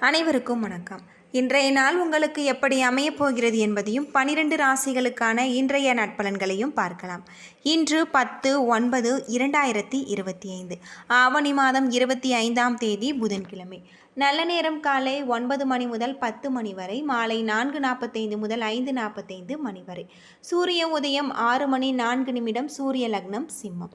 அனைவருக்கும் வணக்கம். இன்றைய நாள் உங்களுக்கு எப்படி அமையப் போகிறது என்பதையும் பனிரெண்டு ராசிகளுக்கான இன்றைய நட்பலன்களையும் பார்க்கலாம். இன்று பத்து ஒன்பது இரண்டாயிரத்தி இருபத்தி ஐந்து. ஆவணி மாதம் இருபத்தி ஐந்தாம் தேதி புதன்கிழமை. நல்ல நேரம் காலை ஒன்பது மணி முதல் பத்து மணி வரை மாலை நான்கு நாற்பத்தைந்து முதல் ஐந்து நாற்பத்தைந்து மணி வரை. சூரிய உதயம் ஆறு மணி நான்கு நிமிடம் சூரிய லக்னம் சிம்மம்.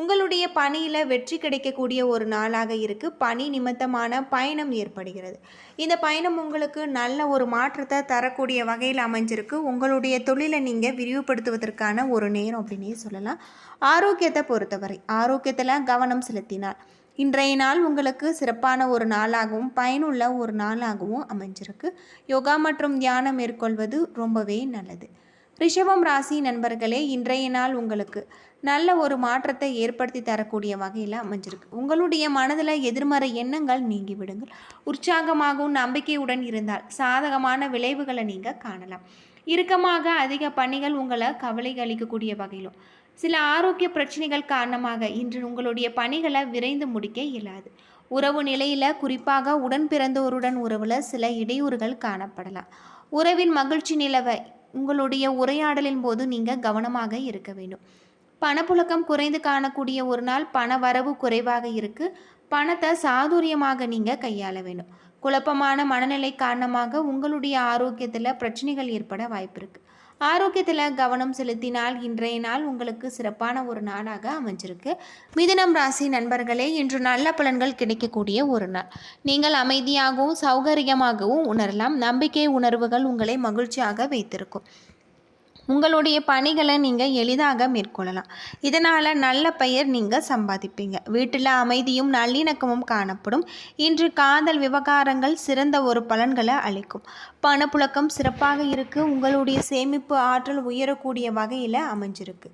உங்களுடைய பணியில் வெற்றி கிடைக்கக்கூடிய ஒரு நாளாக இருக்குது பணி நிமித்தமான பயணம் ஏற்படுகிறது. இந்த பயணம் உங்களுக்கு நல்ல ஒரு மாற்றத்தை தரக்கூடிய வகையில் அமைஞ்சிருக்கு. உங்களுடைய தொழிலை நீங்கள் விரிவுபடுத்துவதற்கான ஒரு நேரம் அப்படின்னே சொல்லலாம். ஆரோக்கியத்தை பொறுத்தவரை ஆரோக்கியத்தில் கவனம் செலுத்தினார் இன்றைய நாள் உங்களுக்கு சிறப்பான ஒரு நாளாகவும் பயனுள்ள ஒரு நாளாகவும் அமைஞ்சிருக்கு. யோகா மற்றும் தியானம் மேற்கொள்வது ரொம்பவே நல்லது. ரிஷபம் ராசி நண்பர்களே இன்றைய நாள் உங்களுக்கு நல்ல ஒரு மாற்றத்தை ஏற்படுத்தி தரக்கூடிய வகையில் அமைஞ்சிருக்கு. உங்களுடைய மனதில் எதிர்மறை எண்ணங்கள் நீங்கி விடுங்கள். உற்சாகமாகவும் நம்பிக்கையுடன் இருந்தால் சாதகமான விளைவுகளை நீங்கள் காணலாம். இறுக்கமாக அதிக பணிகள் உங்களை கவலை அளிக்கக்கூடிய வகையிலும் சில ஆரோக்கிய பிரச்சனைகள் காரணமாக இன்று உங்களுடைய பணிகளை விரைந்து முடிக்க இயலாது. உறவு நிலையில் குறிப்பாக உடன் பிறந்தோருடன் உறவில் சில இடையூறுகள் காணப்படலாம். உறவின் மகிழ்ச்சி நிலவை உங்களுடைய உரையாடலின் போது நீங்கள் கவனமாக இருக்க வேண்டும். பணப்புழக்கம் குறைந்து காணக்கூடிய ஒரு நாள் பண வரவு குறைவாக இருக்கு. பணத்தை சாதுரியமாக நீங்கள் கையாள வேணும் குழப்பமான மனநிலை காரணமாக உங்களுடைய ஆரோக்கியத்தில் பிரச்சனைகள் ஏற்பட வாய்ப்பு இருக்கு. ஆரோக்கியத்தில் கவனம் செலுத்தினால் இன்றைய நாள் உங்களுக்கு சிறப்பான ஒரு நாளாக அமைஞ்சிருக்கு. மிதுனம் ராசி நண்பர்களே இன்று நல்ல பலன்கள் கிடைக்கக்கூடிய ஒரு நாள். நீங்கள் அமைதியாகவும் சௌகரியமாகவும் உணரலாம். நம்பிக்கை உணர்வுகள் உங்களை மகிழ்ச்சியாக வைத்திருக்கும். உங்களுடைய பணிகளை நீங்கள் எளிதாக மேற்கொள்ளலாம். இதனால் நல்ல பெயர் நீங்கள் சம்பாதிப்பீங்க. வீட்டில் அமைதியும் நல்லிணக்கமும் காணப்படும். இன்று காதல் விவகாரங்கள் சிறந்த ஒரு பலன்களை அளிக்கும். பணப்புழக்கம் சிறப்பாக இருக்குது உங்களுடைய சேமிப்பு ஆற்றல் உயரக்கூடிய வகையில் அமைஞ்சிருக்கு.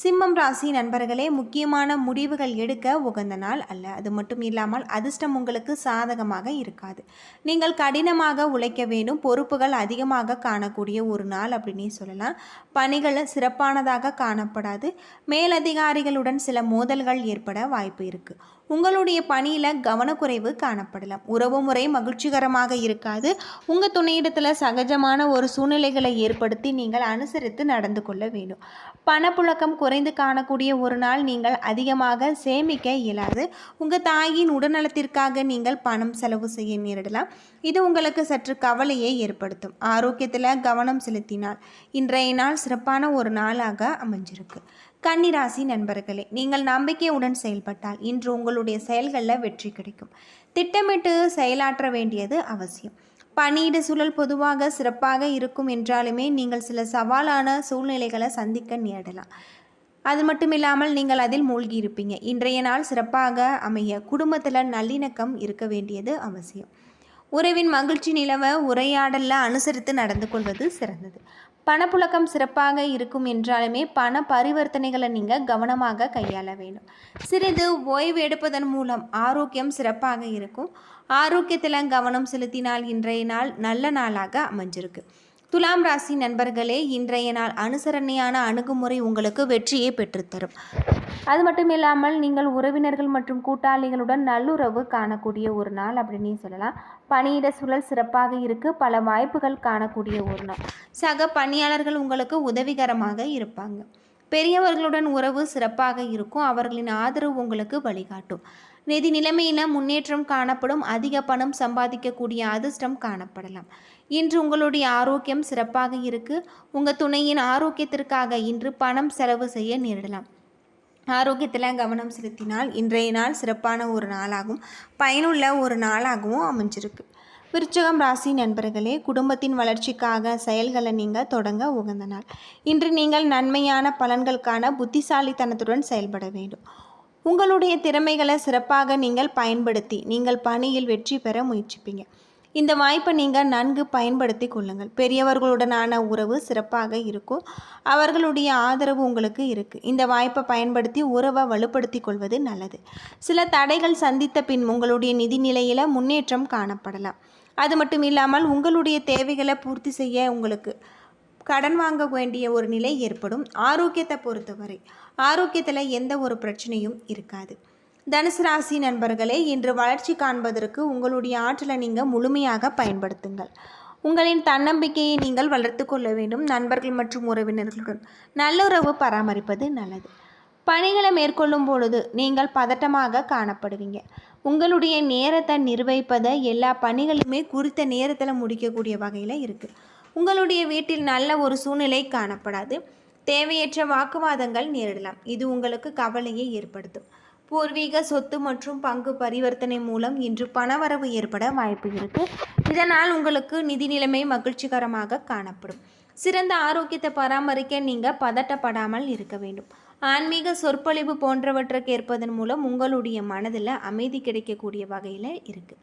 சிம்மம் ராசி நண்பர்களே முக்கியமான முடிவுகள் எடுக்க உகந்த நாள் அல்ல. அது மட்டும் இல்லாமல் அதிர்ஷ்டம் உங்களுக்கு சாதகமாக இருக்காது. நீங்கள் கடினமாக உழைக்க வேண்டும். பொறுப்புகள் அதிகமாக காணக்கூடிய ஒரு நாள் அப்படின்னே சொல்லலாம். பணிகள் சிறப்பானதாக காணப்படாது. மேலதிகாரிகளுடன் சில மோதல்கள் ஏற்பட வாய்ப்பு இருக்குது உங்களுடைய பணியில் கவனக்குறைவு காணப்படலாம். உறவு முறை மகிழ்ச்சிகரமாக இருக்காது. உங்கள் துணையிடத்தில் சகஜமான ஒரு சூழ்நிலைகளை ஏற்படுத்தி நீங்கள் அனுசரித்து நடந்து கொள்ள வேண்டும். பணப்புழக்கம் குறைந்து காணக்கூடிய ஒரு நாள் நீங்கள் அதிகமாக சேமிக்க இயலாது. உங்கள் தாயின் உடல்நலத்திற்காக நீங்கள் பணம் செலவு செய்ய நேரிடலாம். இது உங்களுக்கு சற்று கவலையை ஏற்படுத்தும். ஆரோக்கியத்தில் கவனம் செலுத்தினால் இன்றைய நாள் சிறப்பான ஒரு நாளாக அமைஞ்சிருக்கு. கன்னிராசி நண்பர்களே நீங்கள் நம்பிக்கையுடன் செயல்பட்டால் இன்று உங்களுடைய செயல்களில் வெற்றி கிடைக்கும். திட்டமிட்டு செயலாற்ற வேண்டியது அவசியம். பணியிட சூழல் பொதுவாக சிறப்பாக இருக்கும் என்றாலுமே நீங்கள் சில சவாலான சூழ்நிலைகளை சந்திக்க நேரிடலாம். அது மட்டும் இல்லாமல் நீங்கள் அதில் மூழ்கி இருப்பீங்க. இன்றைய நாள் சிறப்பாக அமைய குடும்பத்தில் நல்லிணக்கம் இருக்க வேண்டியது அவசியம். உறவின் மகிழ்ச்சி நிலவ உரையாடலில் அனுசரித்து நடந்து கொள்வது சிறந்தது. பணப்புழக்கம் சிறப்பாக இருக்கும் என்றாலுமே பண பரிவர்த்தனைகளை நீங்கள் கவனமாக கையாள வேண்டும். சிறிது ஓய்வு எடுப்பதன் மூலம் ஆரோக்கியம் சிறப்பாக இருக்கும். ஆரோக்கியத்தில் கவனம் செலுத்தினால் இன்றைய நாள் நல்ல நாளாக அமைஞ்சிருக்கு. துலாம் ராசி நண்பர்களே இன்றைய நாள் அனுசரணையான அணுகுமுறை உங்களுக்கு வெற்றியை பெற்றுத்தரும். அது மட்டும் இல்லாமல் நீங்கள் உறவினர்கள் மற்றும் கூட்டாளிகளுடன் நல்லுறவு காணக்கூடிய ஒரு நாள் அப்படின்னு சொல்லலாம். பணியிட சூழல் சிறப்பாக இருக்கு. பல வாய்ப்புகள் காணக்கூடிய ஒரு நாள். சக பணியாளர்கள் உங்களுக்கு உதவிகரமாக இருப்பாங்க. பெரியவர்களுடன் உறவு சிறப்பாக இருக்கும். அவர்களின் ஆதரவு உங்களுக்கு வழிகாட்டும். நிதி நிலைமையில் முன்னேற்றம் காணப்படும். அதிக பணம் சம்பாதிக்கக்கூடிய அதிர்ஷ்டம் காணப்படலாம். இன்று உங்களுடைய ஆரோக்கியம் சிறப்பாக இருக்கு. உங்கள் துணையின் ஆரோக்கியத்திற்காக இன்று பணம் செலவு செய்ய நேரிடலாம். ஆரோக்கியத்தில் கவனம் செலுத்தினால் இன்றைய நாள் சிறப்பான ஒரு நாளாகவும் பயனுள்ள ஒரு நாளாகவும் அமைஞ்சிருக்கு. விருச்சகம் ராசி நண்பர்களே குடும்பத்தின் வளர்ச்சிக்காக செயல்களை நீங்கள் தொடங்க உகந்த நாள். இன்று நீங்கள் நன்மையான பலன்களுக்கான புத்திசாலித்தனத்துடன் செயல்பட வேண்டும். உங்களுடைய திறமைகளை சிறப்பாக நீங்கள் பயன்படுத்தி நீங்கள் பணியில் வெற்றி பெற முயற்சிப்பீங்க. இந்த வாய்ப்பை நீங்கள் நன்கு பயன்படுத்தி கொள்ளுங்கள். பெரியவர்களுடனான உறவு சிறப்பாக இருக்கும். அவர்களுடைய ஆதரவு உங்களுக்கு இருக்குது இந்த வாய்ப்பை பயன்படுத்தி உறவை வலுப்படுத்தி கொள்வது நல்லது. சில தடைகள் சந்தித்த பின் உங்களுடைய நிதி நிலையில் முன்னேற்றம் காணப்படலாம். அது மட்டும் இல்லாமல் உங்களுடைய தேவைகளை பூர்த்தி செய்ய உங்களுக்கு கடன் வாங்க வேண்டிய ஒரு நிலை ஏற்படும் ஆரோக்கியத்தை பொறுத்தவரை. ஆரோக்கியத்தில் எந்த ஒரு பிரச்சனையும் இருக்காது. தனுசு ராசி நண்பர்களே இன்று வளர்ச்சி காண்பதற்கு உங்களுடைய ஆற்றலை நீங்கள் முழுமையாக பயன்படுத்துங்கள். உங்களின் தன்னம்பிக்கையை நீங்கள் வளர்த்து கொள்ள வேண்டும். நண்பர்கள் மற்றும் உறவினர்களுடன் நல்லுறவு பராமரிப்பது நல்லது. பணிகளை மேற்கொள்ளும் பொழுது நீங்கள் பதட்டமாக காணப்படுவீங்க. உங்களுடைய நேரத்தை நிர்வகிப்பதை எல்லா பணிகளுமே குறித்த நேரத்தில் முடிக்கக்கூடிய வகையில் இருக்குது உங்களுடைய வீட்டில் நல்ல ஒரு சூழ்நிலை காணப்படாது. தேவையற்ற வாக்குவாதங்கள் நேரிடலாம். இது உங்களுக்கு கவலையை ஏற்படுத்தும். பூர்வீக சொத்து மற்றும் பங்கு பரிவர்த்தனை மூலம் இன்று பணவரவு ஏற்பட வாய்ப்பு இருக்கு. இதனால் உங்களுக்கு நிதி நிலைமை மகிழ்ச்சிகரமாக காணப்படும். சிறந்த ஆரோக்கியத்தை பராமரிக்க நீங்கள் பதட்டப்படாமல் இருக்க வேண்டும். ஆன்மீக சொற்பொழிவு போன்றவற்றை கேட்பதன் மூலம் உங்களுடைய மனதில் அமைதி கிடைக்கக்கூடிய வகையில் இருக்குது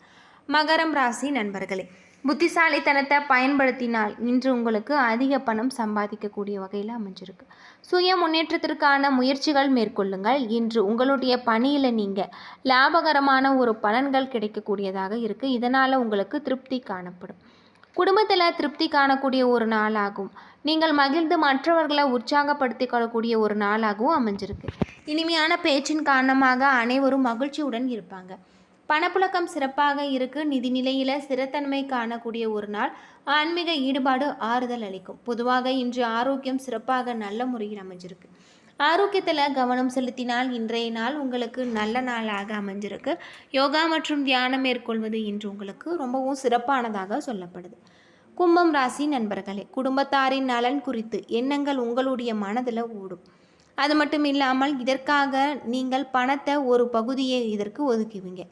மகரம் ராசி நண்பர்களே புத்திசாலித்தனத்தை பயன்படுத்தினால் இன்று உங்களுக்கு அதிக பணம் சம்பாதிக்கக்கூடிய வகையில் அமைஞ்சிருக்கு. சுய முன்னேற்றத்திற்கான முயற்சிகள் மேற்கொள்ளுங்கள். இன்று உங்களுடைய பணியில் நீங்கள் லாபகரமான ஒரு பலன்கள் கிடைக்கக்கூடியதாக இருக்குது இதனால் உங்களுக்கு திருப்தி காணப்படும். குடும்பத்தில் திருப்தி காணக்கூடிய ஒரு நாளாகும். நீங்கள் மகிழ்ந்து மற்றவர்களை உற்சாகப்படுத்திக் ஒரு நாளாகவும் அமைஞ்சிருக்கு. இனிமையான பேச்சின் காரணமாக அனைவரும் மகிழ்ச்சியுடன் இருப்பாங்க. பணப்புழக்கம் சிறப்பாக இருக்கு. நிதி நிலையில் ஸ்திரத்தன்மை காணக்கூடிய ஒரு நாள். ஆன்மீக ஈடுபாடு ஆறுதல் அளிக்கும். பொதுவாக இன்று ஆரோக்கியம் சிறப்பாக நல்ல முறையில் அமைஞ்சிருக்கு. ஆரோக்கியத்தில் கவனம் செலுத்தினால் இன்றைய நாள் உங்களுக்கு நல்ல நாளாக அமைஞ்சிருக்கு. யோகா மற்றும் தியானம் மேற்கொள்வது இன்று உங்களுக்கு ரொம்பவும் சிறப்பானதாக சொல்லப்படுது. கும்பம் ராசி நண்பர்களே குடும்பத்தாரின் நலன் குறித்து எண்ணங்கள் உங்களுடைய மனதில் ஓடும். அது மட்டும் இல்லாமல் இதற்காக நீங்கள் பணத்தை ஒரு பகுதியை இதற்கு ஒதுக்குவீங்க.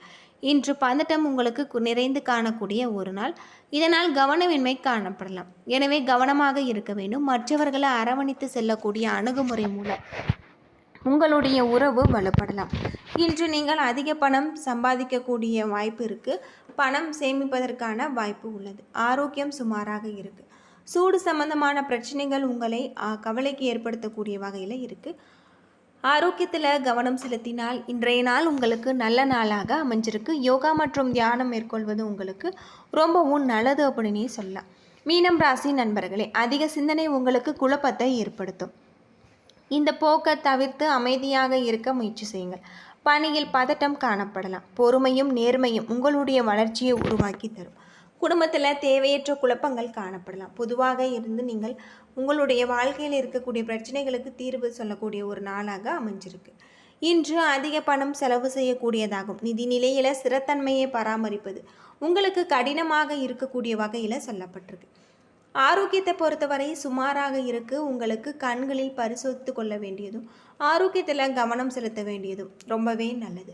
இன்று பதட்டம் உங்களுக்கு நிறைந்து காணக்கூடிய ஒரு நாள். இதனால் கவனமின்மை காணப்படலாம். எனவே கவனமாக இருக்க வேண்டும். மற்றவர்களை அரவணைத்து செல்லக்கூடிய அணுகுமுறை மூலம் உங்களுடைய உறவு வலுப்படலாம். இன்று நீங்கள் அதிக பணம் சம்பாதிக்கக்கூடிய வாய்ப்பு இருக்குது பணம் சேமிப்பதற்கான வாய்ப்பு உள்ளது. ஆரோக்கியம் சுமாராக இருக்குது சூடு சம்பந்தமான பிரச்சனைகள் உங்களை கவலைக்கு ஏற்படுத்தக்கூடிய வகையில் இருக்குது ஆரோக்கியத்தில் கவனம் செலுத்தினால் இன்றைய நாள் உங்களுக்கு நல்ல நாளாக அமைஞ்சிருக்கு. யோகா மற்றும் தியானம் மேற்கொள்வது உங்களுக்கு ரொம்பவும் நல்லது அப்படின்னே சொல்லலாம். மீனம் ராசி நண்பர்களே அதிக சிந்தனை உங்களுக்கு குழப்பத்தை ஏற்படுத்தும். இந்த போக்கை தவிர்த்து அமைதியாக இருக்க முயற்சி செய்யுங்கள். பணியில் பதட்டம் காணப்படலாம். பொறுமையும் நேர்மையும் உங்களுடைய வளர்ச்சியை உருவாக்கி தரும். குடும்பத்தில் தேவையற்ற குழப்பங்கள் காணப்படலாம். பொதுவாக இருந்து நீங்கள் உங்களுடைய வாழ்க்கையில் இருக்கக்கூடிய பிரச்சனைகளுக்கு தீர்வு சொல்லக்கூடிய ஒரு நாளாக அமைஞ்சிருக்கு. இன்று அதிக பணம் செலவு செய்யக்கூடியதாகும். நிதி நிலையில் ஸ்திரத்தன்மையை பராமரிப்பது உங்களுக்கு கடினமாக இருக்கக்கூடிய வகையில் சொல்லப்பட்டிருக்கு. ஆரோக்கியத்தை பொறுத்தவரை சுமாராக இருக்கு. உங்களுக்கு கண்களில் பரிசோதித்து கொள்ள வேண்டியதும் ஆரோக்கியத்தில் கவனம் செலுத்த வேண்டியதும் ரொம்பவே நல்லது.